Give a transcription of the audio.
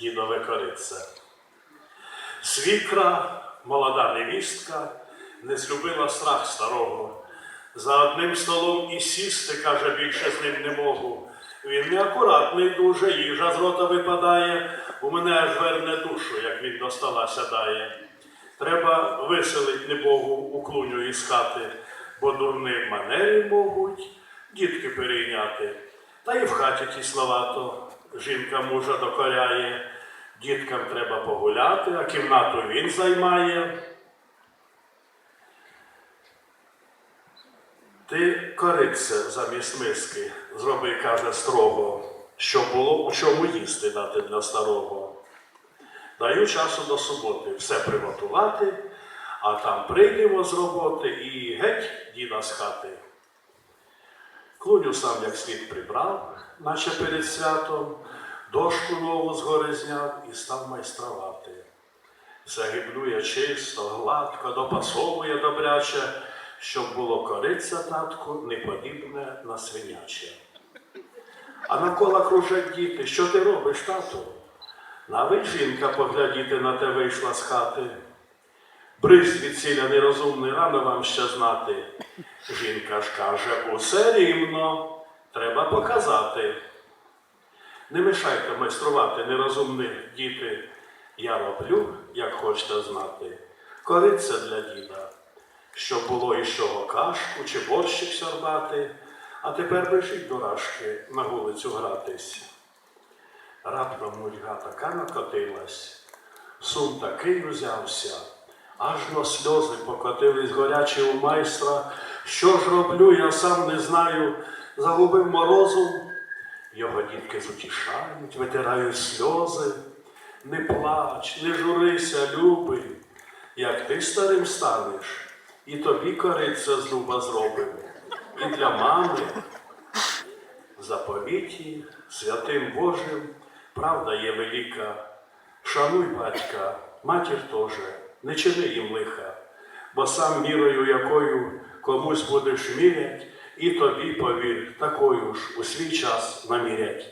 дідове корице. Свікра, молода невістка, не злюбила страх старого. За одним столом і сісти, каже, більше з ним не можу. Він неакуратний дуже, їжа з рота випадає, у мене аж верне душу, як він до стола сядає. Треба виселить небогу у клуню із хати, бо дурні манері можуть дітки перейняти. Та й в хаті тісловато жінка мужа докоряє, діткам треба погуляти, а кімнату він займає. Ти корице замість миски, зроби, каже, строго, щоб було у чому їсти дати для старого. Даю часу до суботи все приготувати, а там прийдемо з роботи і геть діда з хати. Клуню сам як слід прибрав, наче перед святом, дошку нову згори зняв і став майструвати. Загиблює чисто, гладко, допасовує добряче, щоб було кориця татку не подібне на свиняче. А навколо кружать діти, що ти робиш, тату? Навіть жінка поглядіти на те вийшла з хати. Бриз від нерозумний, рано вам ще знати. Жінка ж каже, усе рівно, треба показати. Не мешайте майструвати нерозумних діти. Я роблю, як хочете знати. Кориця для діда, щоб було із чого кашку чи борщик сорбати, а тепер бежіть дурашки на вулицю гратись. Раптом нудьга така накотилась, сум такий узявся, аж на сльози покотились горячі у майстра. Що ж роблю, я сам не знаю, загубив морозум. Його дітки зутішають, витирають сльози. Не плач, не журися, любий, як ти старим станеш, і тобі кориця з дуба зробимо, і для мами заповіті святим Божим правда є велика. Шануй батька, матір теж, не чини їм лиха, бо сам мірою, якою комусь будеш мірять, і тобі повір, такою ж у свій час намірять.